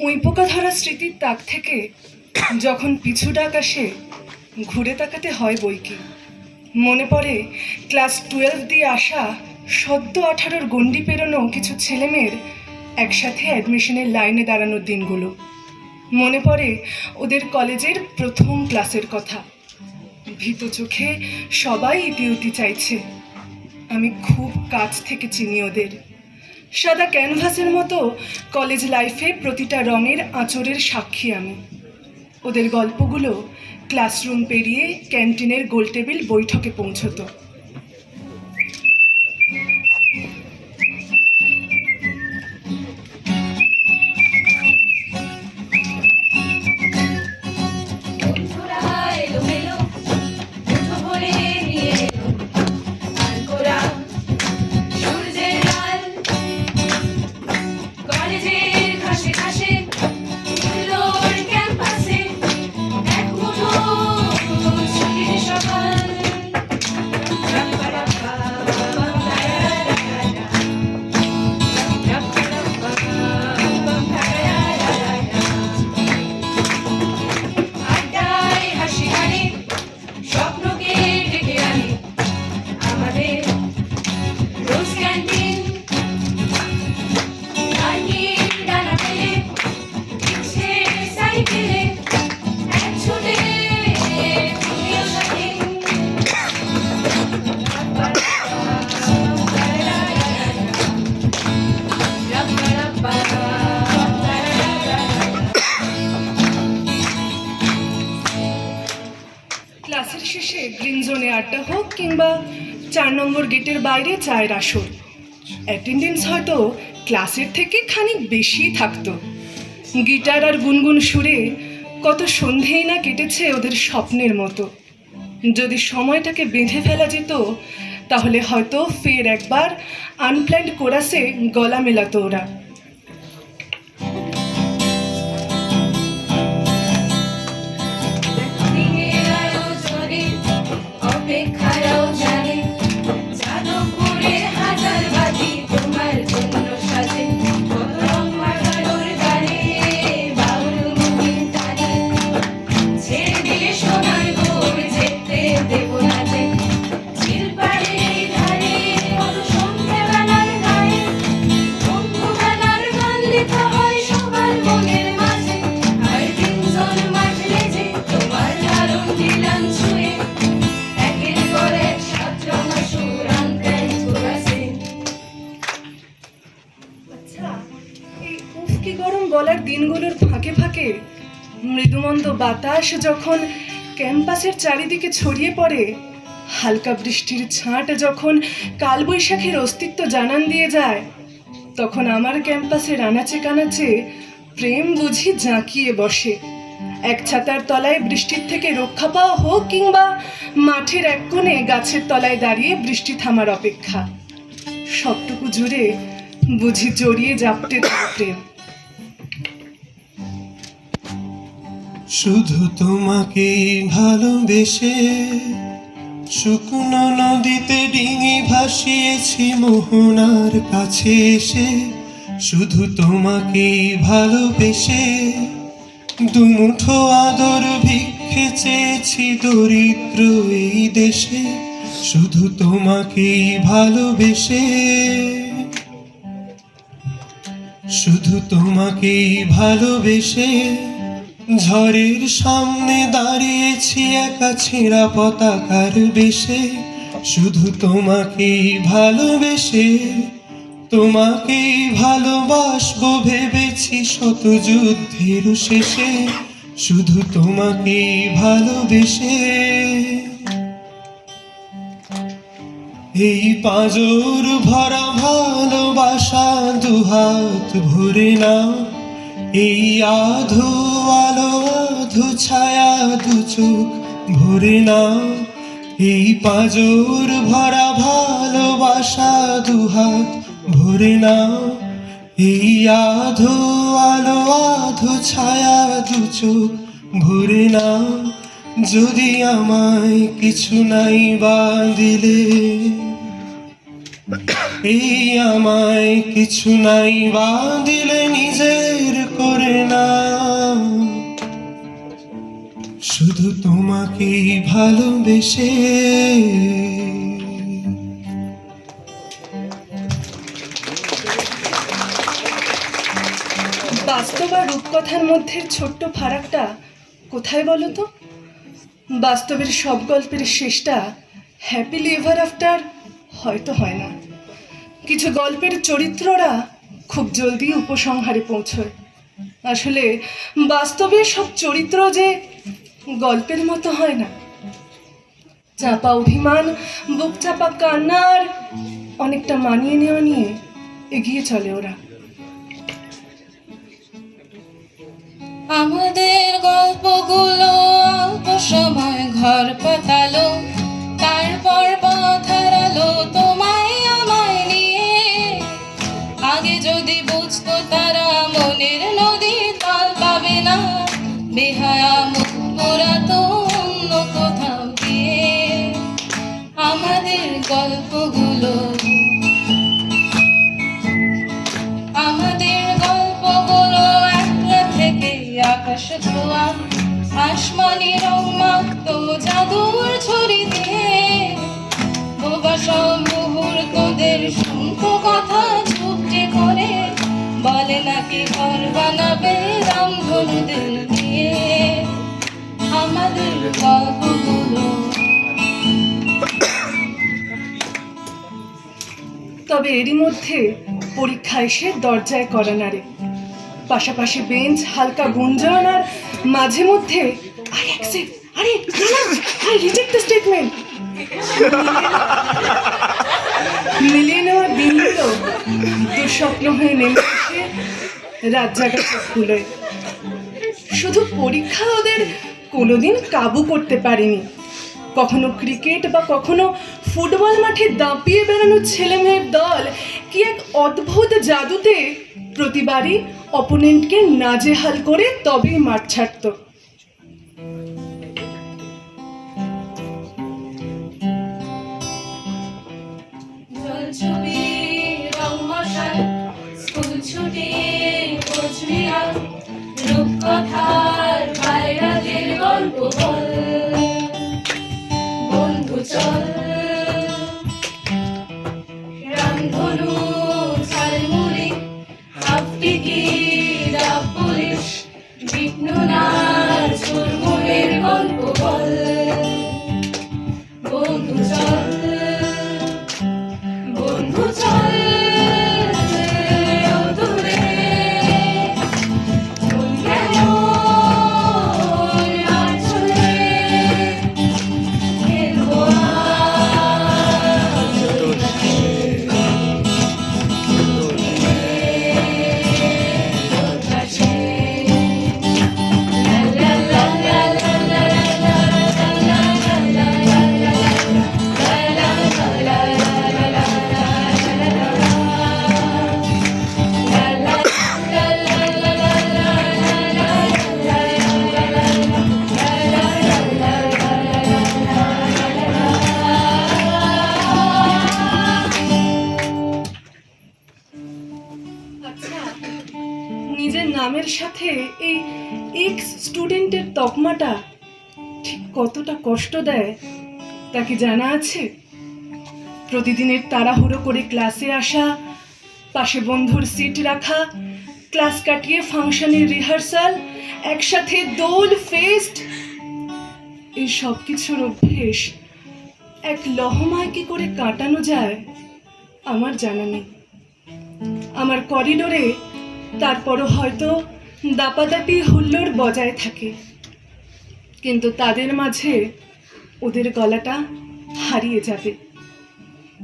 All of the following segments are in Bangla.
উইপোকা ধরা স্মৃতির তাক থেকে যখন পিছু ডাক আসে, ঘুরে তাকাতে হয় বই কি। মনে পড়ে, ক্লাস টুয়েলভ দিয়ে আসা সদ্য আঠারোর গণ্ডি পেরোনো কিছু ছেলেমেয়ের একসাথে অ্যাডমিশনের লাইনে দাঁড়ানোর দিনগুলো। মনে পড়ে ওদের কলেজের প্রথম ক্লাসের কথা। ভীত চোখে সবাই ইতি উতি চাইছে। আমি খুব কাছ থেকে চিনি ওদের। সাদা ক্যানভাসের মতো কলেজ লাইফে প্রতিটা রঙের আঁচড়ের সাক্ষী আমি। ওদের গল্পগুলো ক্লাসরুম পেরিয়ে ক্যান্টিনের গোলটেবিল বৈঠকে পৌঁছতো। আড্ডা হোক কিংবা চার নম্বর গেটের বাইরে চায়ের আসর। অ্যাটেন্ডেন্স হয়তো ক্লাসের থেকে খানিক বেশি থাকতো। গিটার আর গুনগুন সুরে কত সন্ধেই না কেটেছে ওদের স্বপ্নের মতো। যদি সময়টাকে বেঁধে ফেলা যেত, তাহলে হয়তো ফের একবার আনপ্ল্যান্ড কোরাসে গলা মেলাতো ওরা। কি গরম বলার দিনগুলোর ফাঁকে ফাঁকে? মৃদুমন্দ বাতাস যখন ক্যাম্পাসের চারিদিকে ছড়িয়ে পড়ে, হালকা বৃষ্টির ছাঁট যখন কালবৈশাখীর অস্তিত্ব জানান দিয়ে যায়, তখন আমার ক্যাম্পাসের আনাচে কানাচে প্রেম বুঝি জাঁকিয়ে বসে। এক ছাতার তলায় বৃষ্টির থেকে রক্ষা পাওয়া হোক কিংবা মাঠের এক কোণে গাছের তলায় দাঁড়িয়ে বৃষ্টি থামার অপেক্ষা। সবটুকু জুড়ে বুঝি জড়িয়ে জাপটে প্রেম। শুধু তোমাকে ভালোবেসে শুকনো নদীতে ডিঙি ভাসিয়েছি মোহনার কাছে এসে। শুধু তোমাকে ভালোবেসে দুমুঠো আদর ভিক্ষে চেয়েছি দরিদ্র এই দেশে। শুধু তোমাকে ভালোবেসে শুধু তোমাকেই ভালোবেসে ঝড়ের সামনে দাঁড়িয়েছি একা ছেঁড়া পতাকার বেশে। শুধু তোমাকেই ভালোবেসে, তোমাকেই ভালোবাসবো ভেবেছি শত যুদ্ধের শেষে। শুধু তোমাকেই ভালোবেসে। এই পাঁজর ভরা ভালোবাসা দুহাত ভরে না এই আধু আলো, আধু ছায়া দু চোখ ভরে না এই পাঁজর ভরা ভালোবাসা দুহাত ভরে না এই আধু আলো, আধু ছায়া দু চোখ ভরে না যদি আমায় কিছু নাই বা দিলে। এই আমায় কিছু নাই বা দিলে নিজের করে না। শুধু তোমাকেই ভালোবেসে। বাস্তব আর রূপকথার মধ্যে ছোট্ট ফারাকটা কোথায় বলো তো? বাস্তবের সব গল্পের শেষটা হ্যাপিলি এভার আফটার হয়তো হয় না। কিছু গল্পের চরিত্ররা খুব জলদি উপসংহারে পৌঁছয়। আসলে বাস্তবে সব চরিত্র যে গল্পের মতো হয় না। চাপা অভিমান, বুক চাপা কান্নার অনেকটা মানিয়ে নেওয়া নিয়ে এগিয়ে চলে ওরা। আমাদের গল্পগুলো অল্প সময় ঘর পাতালো। বেহায়া মুখ পোড়াতো অন্য কোথাও গিয়ে আমাদের গল্পগুলো। আমাদের গল্পগুলো একলা থেকে আকাশ ছোঁয়া। আসমানি রং মাখতো জাদুর ছড়ি দিয়ে বোবা সব তবে এরই মধ্যে পরীক্ষা এসে দরজায় করা নাড়ে। পাশাপাশি বেঞ্চ, হালকা গুঞ্জন আর মাঝে মধ্যে আরে রিজেক্ট দ্য স্টেটমেন্ট মিলিয়ে নেওয়ার দিনগুলো দুঃস্বপ্ন হয়ে নেমে এসে রাত জাগা চোখগুলোয় শুধু পরীক্ষা ওদের কোনোদিন কাবু করতে পারেনি। কখনো ক্রিকেট বা কখনো ফুটবল মাঠে দাঁপিয়ে বেড়ানো ছেলে মেয়ের দল কি এক অদ্ভুত জাদুতে প্রতিবারই অপোনেন্টকে নাজেহাল করে তবেই মাঠ ছাড়তো? রূপকথার ভাইরাদের গল্প বল। এক্স স্টুডেন্টের তকমাটা ঠিক কতটা কষ্ট দেয়, তা কি জানা আছে? প্রতিদিনের তাড়াহুড়ো করে ক্লাসে আসা, পাশে বন্ধুর সিট রাখা, ক্লাস কাটিয়ে ফাংশনের রিহার্সাল একসাথে দোল ফেস্ট এই সব কিছুর অভ্যেস এক লহমায় কি করে কাটানো যায়, আমার জানা নেই। আমার করিডোরে তারপরও হয়তো দাপাদাপি হুল্লোড় বজায় থাকে। কিন্তু তাদের মাঝে ওদের গলাটা হারিয়ে যাবে।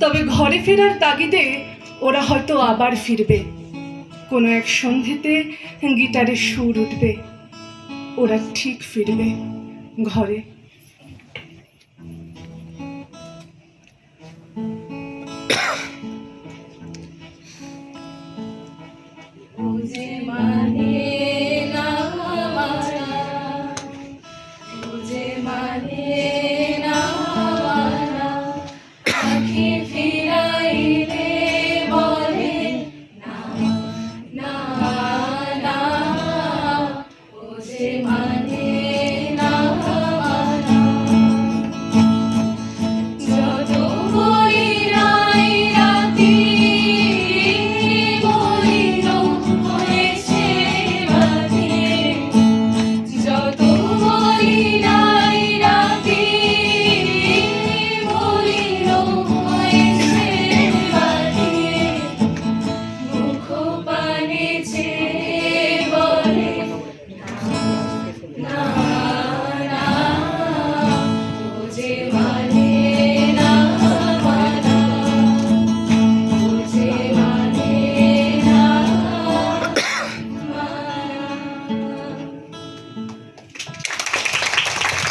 তবে ঘরে ফেরার তাগিদে ওরা হয়তো আবার ফিরবে। কোনো এক সন্ধেতে গিটারের সুর উঠবে। ওরা ঠিক ফিরবে ঘরে। Amém.